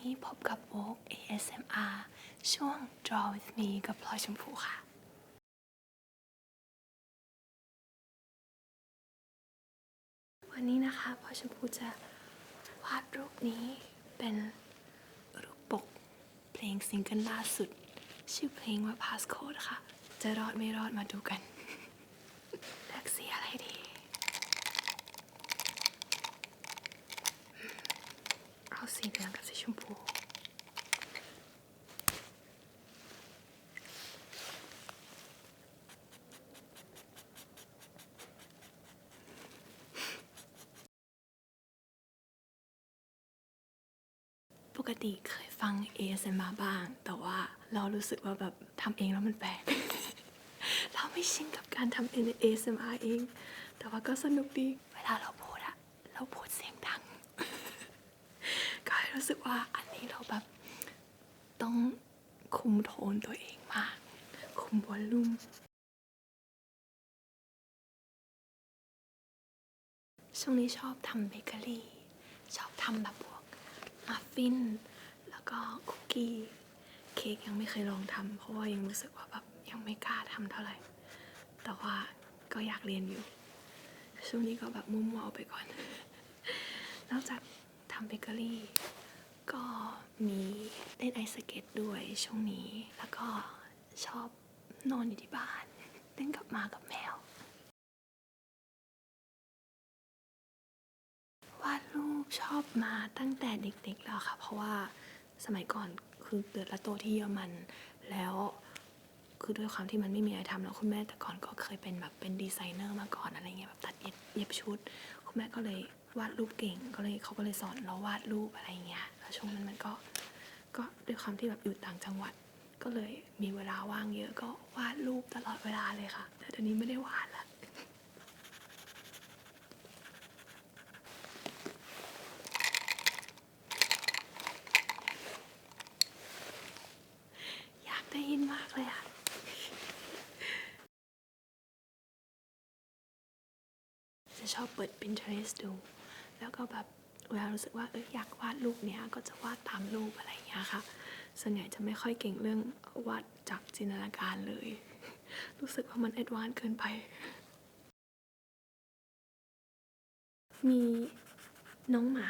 นี้พบกับโอ๊ก ASMR ช่วง Draw with me กับพลอยชมพูค่ะ วันนี้นะคะพลอยชมพูจะวาดรูปนี้เป็นรูปปกเพลงซิงเกิลล่าสุด ชื่อเพลงว่า Passcode ค่ะ จะรอดไม่รอดมาดูกันเลือกสีอะไรดีเอาสีเหลืองกับสีชมพู ปก ติเคยฟัง ASMR บ้าง แต่ว่าเรารู้สึกว่าแบบทำเองแล้วมันแปลก เราไม่ชินกับการทำเอง ASMR เอง แต่ว่าก็สนุกดี เวลาเราพูดอะเราพูดเสียงดัง ก็รู้สึกว่าอันนี้เราแบบต้องคุมโทนตัวเองมาก คุมวอลลุ่มช่วงนี้ชอบทำเบเกอรี่ ชอบทำแบบ ฟิน แล้วก็คุกกี้ เค้กยังไม่เคยลองทำเพราะว่ายังรู้สึกว่าแบบยังไม่กล้าทำเท่าไหร่ แต่ว่าก็อยากเรียนอยู่ ช่วงนี้ก็แบบมุ่วๆไปก่อน นอกจากทำเบเกอรี่ ก็มีเล่นไอสเก็ตด้วยช่วงนี้ แล้วก็ชอบนอนอยู่ที่บ้าน เล่นกับหมากับแมว ชอบมาตั้งแต่เด็กๆแล้วค่ะ เพราะว่าสมัยก่อนคือเกิดและโตที่เยอรมัน แล้วคือด้วยความที่มันไม่มีอะไรทำแล้วคุณแม่แต่ก่อนก็เคยเป็นแบบเป็นดีไซเนอร์มาก่อนอะไรเงี้ยแบบตัดเย็บเย็บชุด คุณแม่ก็เลยวาดรูปเก่งก็เลยเขาก็เลยสอนเราวาดรูปอะไรเงี้ยแล้วช่วงนั้นมันก็ก็ด้วยความที่แบบอยู่ต่างจังหวัด ก็เลยมีเวลาว่างเยอะก็วาดรูปตลอดเวลาเลยค่ะ แต่เดี๋ยวนี้ไม่ได้วาดละ อยาก ได้ยินมากเลยอะจะชอบเปิด Pinterest ดู แล้วก็แบบเวลารู้สึกว่าเอออยากวาดรูปเนี้ยก็จะวาดตามรูปอะไรอย่างเงี้ยค่ะส่วนใหญ่จะไม่ค่อยเก่งเรื่องวาดจากจินตนาการเลย รู้สึกว่ามันแอดวานซ์เกินไป มีน้องหมา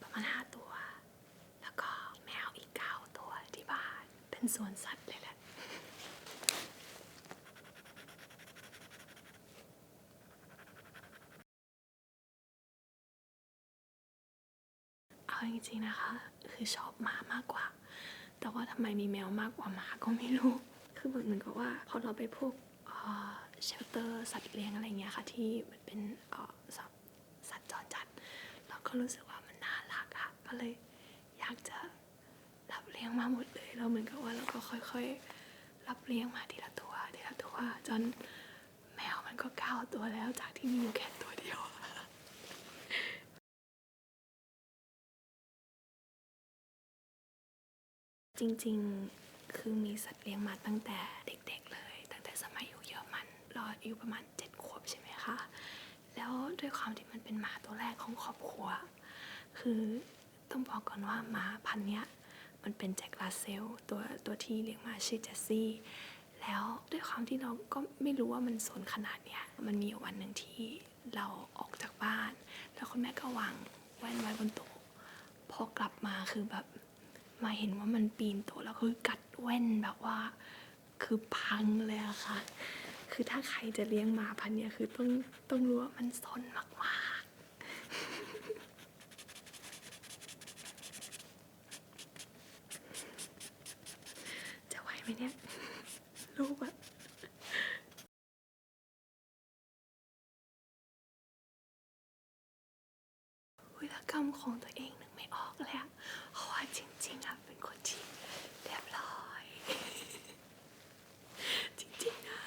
ประมาณห้าตัว แล้วก็แมวอีกเก้าตัวที่บ้าน เป็นสวนสัตว์ เอาจริงๆนะคะ คือชอบหมามากกว่า แต่ว่าทำไมมีแมวมากกว่าหมาก็ไม่รู้ คือเหมือนเหมือนกับว่าพอเราไปพวกเชลเตอร์สัตว์เลี้ยงอะไรเงี้ยค่ะที่มันเป็นอ่อสัตว์สัตว์จรจัด เราก็รู้สึกว่ามันน่ารักอะก็เลยอยากจะรับเลี้ยงมาหมดเลยแล้วเหมือนกับว่าเราก็ค่อยๆ รับเลี้ยงมาทีละตัวทีละตัวจนแมวมันก็เก้าตัวแล้วจากที่มีอยู่แค่ตัวเดียว จริงๆ คือมีสัตว์เลี้ยงมาตั้งแต่เด็กๆเลย ตั้งแต่สมัยอยู่เยอรมันเราอายุประมาณเจ็ดขวบใช่ไหมคะ แล้วด้วยความที่มันเป็นหมาตัวแรกของครอบครัว คือต้องบอกก่อนว่าหมาพันธุ์เนี้ยมันเป็นแจ็คลาเซลตัวตัวที่เลี้ยงมาชื่อเจสซี่ แล้วด้วยความที่เราก็ไม่รู้ว่ามันสนขนาดเนี้ย มันมีวันหนึ่งที่เราออกจากบ้าน แล้วคุณแม่ก็วางแว่นไว้บนโต๊ะพอกลับมาคือแบบ มาเห็นว่ามันปีนโต๊ะแล้วคือกัดแว่นแบบว่า คือพังเลยอะค่ะ คือถ้าใครจะเลี้ยงหมาพันเนี้ยคือต้องต้องรู้ว่ามันซนมากๆ จะไหวไหมเนี่ย ลูกอะวิรกรรมของตัวเองนึกไม่ออกเลยอะเพราะว่าจริงๆอะเป็นคนที่เรียบร้อย จริงๆนะ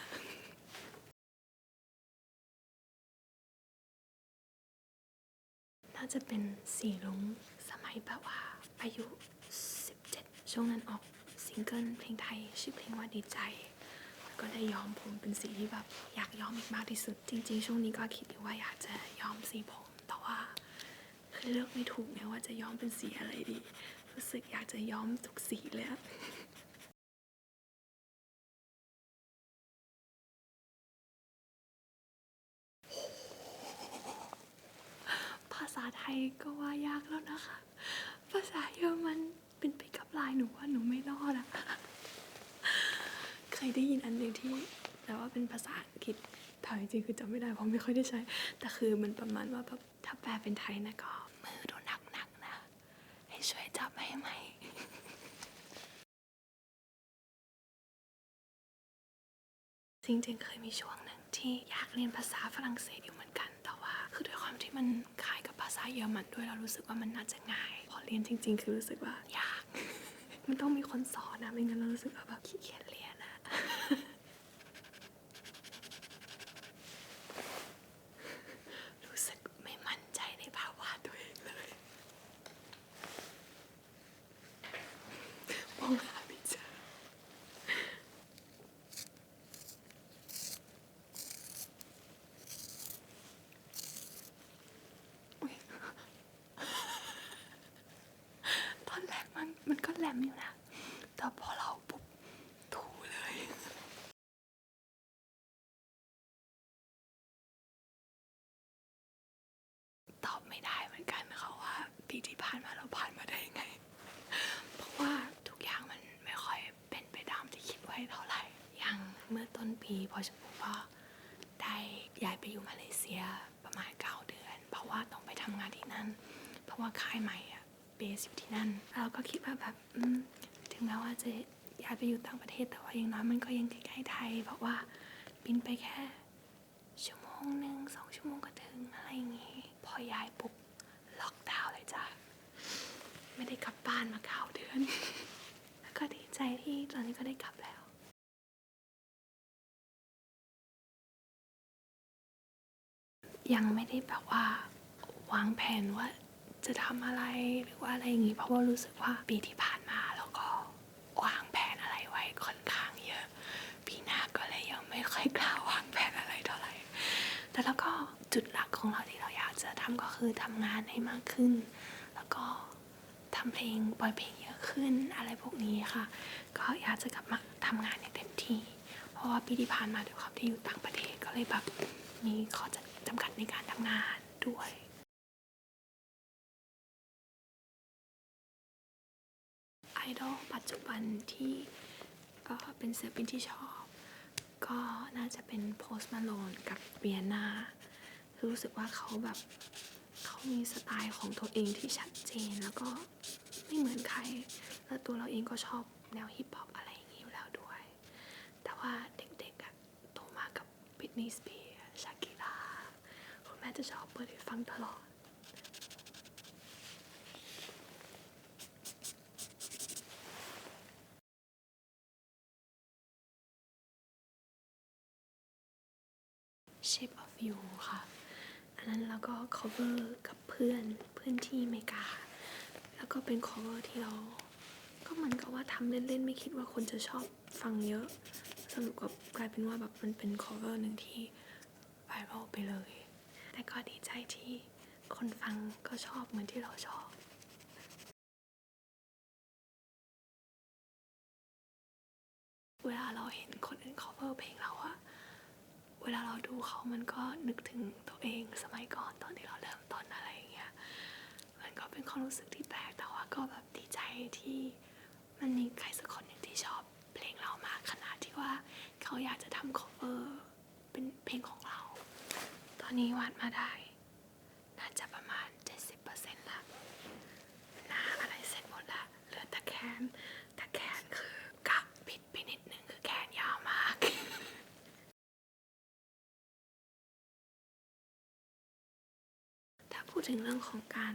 น่าจะเป็นสีลุงสมัยแบบว่าอายุ 17 ช่วงนั้นออกซิงเกิลเพลงไทย ชื่อเพลงว่าดีใจ แล้วก็ได้ย้อมผมเป็นสีที่แบบอยากย้อมอีกมากที่สุด จริง ๆ ช่วงนี้ก็คิดอยู่ว่าอยากจะย้อมสีผม แต่ว่าคือเลือกไม่ถูกไงว่าจะย้อมเป็นสีอะไรดี รู้สึกอยากจะย้อมทุกสีเลยอะภาษาไทย ก็ว่ายากแล้วนะคะ ภาษาเยอรมันเป็นไปกับลายหนูว่าหนูไม่รอดอะเคยได้ยินอันหนึ่งที่แต่ว่าเป็นภาษาอังกฤษแต่จริงๆคือจำไม่ได้เพราะไม่ค่อยได้ใช้ แต่คือมันประมาณว่าแบบถ้าแปลเป็นไทยนะก็มือโดูหนักๆนะ ให้ช่วยจับให้ไหมจริงๆเคยมีช่วงหนึ่งที่อยากเรียนภาษาฝรั่งเศสอยู่เหมือนกัน คือด้วยความที่มันคล้ายกับภาษาเยอรมันด้วยเรารู้สึกว่ามันน่าจะง่าย พอเรียนจริง ๆ คือรู้สึกว่ายาก มันต้องมีคนสอนนะไม่งั้นเรารู้สึกว่าแบบขี้เกียจเรียนอะ รู้สึกไม่มั่นใจในภาวะตัวเองเลย มองหาไม่เจอ อุ๊ยตอนแรกมัน มอยู่นะ แต่พอเราปุ๊บถูเลย ตอบไม่ได้เหมือนกันค่ะว่าปีที่ผ่านมาเราผ่านมาได้ยังไง เพราะว่าทุกอย่างมันไม่ค่อยเป็นไปตามที่คิดไว้เท่าไหร่ อย่างเมื่อต้นปีพอชมพูก็ได้ย้ายไปอยู่มาเลเซียประมาณเก้าเดือน เพราะว่าต้องไปทำงานที่นั่น เพราะว่าค่ายใหม่ เบสอยู่ที่นั่น เราก็คิดว่าแบบถึงแม้ว่าจะย้ายไปอยู่ต่างประเทศแต่ว่าอย่างน้อยมันก็ยังใกล้ๆไทย เพราะว่าบินไปแค่ ชั่วโมงหนึ่งสองชั่วโมงก็ถึงอะไรอย่างงี้ พอย้ายปุ๊บล็อกดาวน์เลยจ้ะไม่ได้กลับบ้านมาเก้าเดือน แล้วก็ดีใจที่ตอนนี้ก็ได้กลับแล้วยังไม่ได้แบบว่าวางแผนว่า จะทำอะไรหรือว่าอะไรอย่างงี้เพราะว่ารู้สึกว่าปีที่ผ่านมาแล้วก็วางแผนอะไรไว้ค่อนข้างเยอะ ปีหน้าก็เลยยังไม่ค่อยกล้าวางแผนอะไรเท่าไหร่แต่แล้วก็จุดหลักของเราที่เราอยากจะทำก็คือทำงานให้มากขึ้น แล้วก็ทำเพลงปล่อยเพลงเยอะขึ้นอะไรพวกนี้ค่ะ ก็อยากจะกลับมาทำงานอย่างเต็มที่ เพราะว่าปีที่ผ่านมาด้วยความที่อยู่ต่างประเทศก็เลยแบบมีข้อจำกัดในการทำงานด้วย ดอลปัจจุบันที่เอ่อเป็นศิลปินที่ชอบ ก็น่าจะเป็นโพส t มา o ล e กับเบียนาคือรู้สึกว่าเขาแบบเขามีสไตล์ของตัวเองที่ชัดเจนแล้วก็ไม่เหมือนใคร แล้วตัวเราเองก็ชอบแนวฮิปฮอปอะไรอย่างนี้อยู่แล้วด้วย แต่ว่าเด็กๆอะโตมากับบิทนีสเปียร์ชากิราคุณแม่จะชอบเปิดฟังตลอด Shape of You ค่ะ อันนั้นเราก็ cover กับเพื่อนเพื่อนที่อเมริกา แล้วก็เป็น cover ที่เรา ก็เหมือนกับว่าทำเล่นๆ ไม่คิดว่าคนจะชอบฟังเยอะ สรุปก็กลายเป็นว่าแบบมันเป็น cover หนึ่งที่ viral ไปเลย แต่ก็ดีใจที่คนฟังก็ชอบเหมือนที่เราชอบเวลาเราเห็นคนอื่น cover เพลงเราอะ เวลาเราดูเขามันก็นึกถึงตัวเองสมัยก่อนตอนที่เราเริ่มต้นอะไรอย่างเงี้ยมันก็เป็นความรู้สึกที่แปลกแต่ว่าก็แบบดีใจที่มันมีใครสักคนหนึ่งที่ชอบเพลงเรามากขนาดที่ว่าเขาอยากจะทำ cover เป็นเพลงของเรา ตอนนี้วาดมาได้ น่าจะประมาณ 70%ละหน้าอะไรเสร็จหมดละเหลือแต่แขนแต่แขนคือกะผิดไปนิดนึงคือแขนยาวมาก ถ้า พูดถึงเรื่องของการ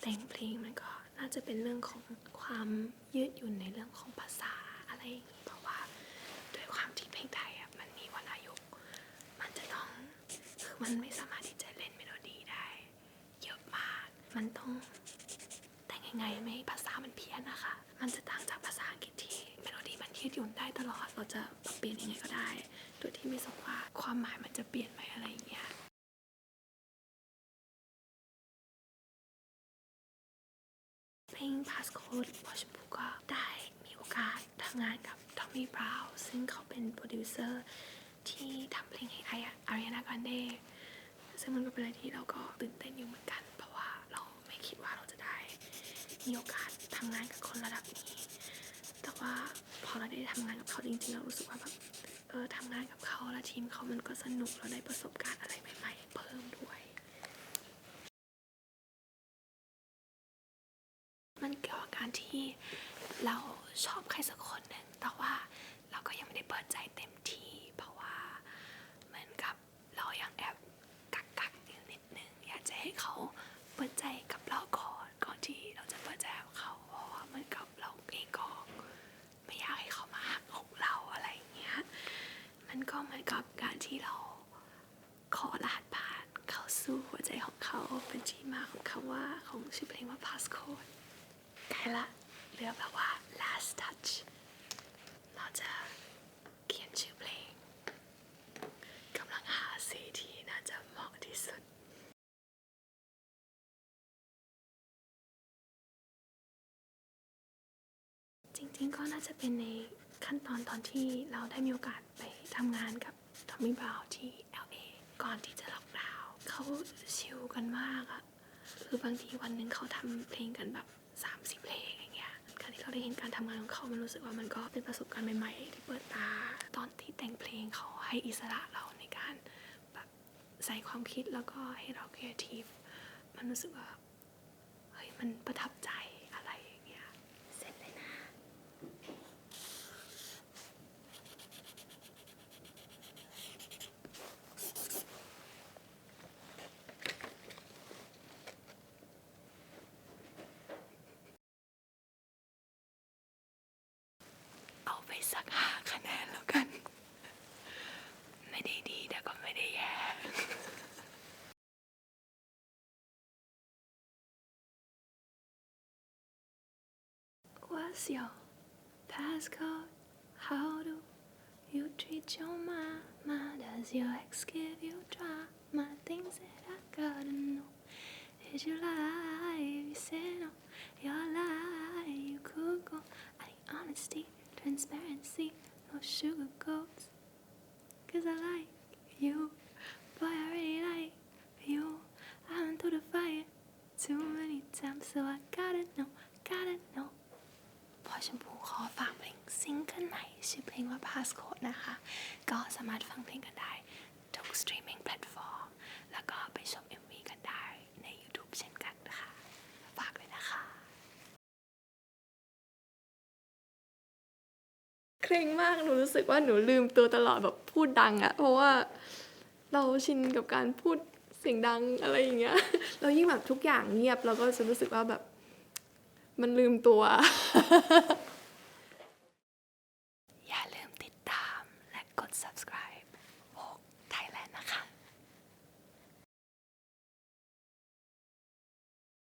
แต่งเพลงมันก็น่าจะเป็นเรื่องของความยืดหยุ่นในเรื่องของภาษาอะไรอย่างนี้เพราะว่าด้วยความที่เพลงไทยอะมันมีวรรณยุกต์มันจะต้องคือมันไม่สามารถที่จะเล่นเมโลดี้ได้เยอะมาก มันต้องแต่งยังไงไม่ให้ภาษามันเพี้ยนนะคะ มันจะต่างจากภาษาอังกฤษที่เมโลดี้มันยืดหยุ่นได้ตลอดเราจะปรับเปลี่ยนยังไงก็ได้ โดยที่ไม่สนว่าความหมายมันจะเปลี่ยนไหมอะไรอย่างเงี้ย ลง Passcode พอชมพูก็ได้มีโอกาสทำงานกับทอมมี่บราวน์ซึ่งเขาเป็นโปรดิวเซอร์ที่ทำเพลงให้ออารีนาการเดซึ่งมันก็เป็นอะไรที่เราก็ตื่นเต้นอยู่เหมือนกัน เพราะว่าเราไม่คิดว่าเราจะได้ มีโอกาสทำงานกับคนระดับนี้ แต่ว่าพอเราได้ทำงานกับเขาจริงๆเรารู้สึกว่าแบบเออทำงานกับเขาและทีมเขามันก็สนุกเราได้ประสบการณ์อะไรใหม่ ๆ เพิ่มด้วย มันเกี่ยวกับการที่ เราชอบใครสักคนหนึ่งแต่ว่าเราก็ยังไม่ได้เปิดใจเต็มที่ เพราะว่าเหมือนกับเรายังแอบกักกักอยู่นิดนึงอยากจะให้เขาเปิดใจกับเราก่อนก่อนที่เราจะเปิดใจกับเขาเพราะว่าเหมือนกับเราเองก็ไม่อยากให้เขามาหักอกเราอะไรอย่างเงี้ยมันก็เหมือนกับการที่เราขอรหัสผ่านเข้าสู่หัวใจของเขาเป็นที่มาของคำว่าของชื่อเพลงว่า passcode ใกล้ละ เลือแบบว่า last touch เราจะเขียนชื่อเพลงกำลังหาสีที่น่าจะเหมาะที่สุดจริงๆก็น่าจะเป็นในขั้นตอนตอนที่เราได้มีโอกาสไปทำงานกับทอมมี่บราวที่ LA ก่อนที่จะล็อกดาวน์เขาชิลกันมากอะคือบางทีวันหนึ่งเขาทำเพลงกันแบบ 30 เพลง ที่เราได้เห็นการทำงานของเขา มันรู้สึกว่ามันก็เป็นประสบการณ์ใหม่ๆ ที่เปิดตา ตอนที่แต่งเพลงเขาให้อิสระเราในการแบบใส่ความคิดแล้วก็ให้เราครีเอทีฟ มันรู้สึกว่า เฮ้ย มันประทับใจ What's your passcode? How do you treat your mama? Does your ex give you drama? Things that I gotta know. Did you lie you said no? Your lie, you could go. I need honesty, transparency, no sugarcoats. Cause I like you, boy, I really like you. I went through the fire too many times, so I gotta know, ชมพูขอฝากเพลงซิงเกิลใหม่ชื่อเพลงว่า Passcode นะคะ ก็สามารถฟังเพลงกันได้ ทุกสตรีมมิ่งแพลตฟอร์มแล้วก็ไปชม MV กันได้ใน YouTube เช่นกันนะคะ ฝากเลยนะคะ เคร่งมาก หนูรู้สึกว่าหนูลืมตัวตลอดแบบพูดดังอะเพราะว่าเราชินกับการพูดเสียงดังอะไรอย่างเงี้ยแล้วยิ่งแบบทุกอย่างเงียบเราก็จะรู้สึกว่าแบบ มันลืมตัว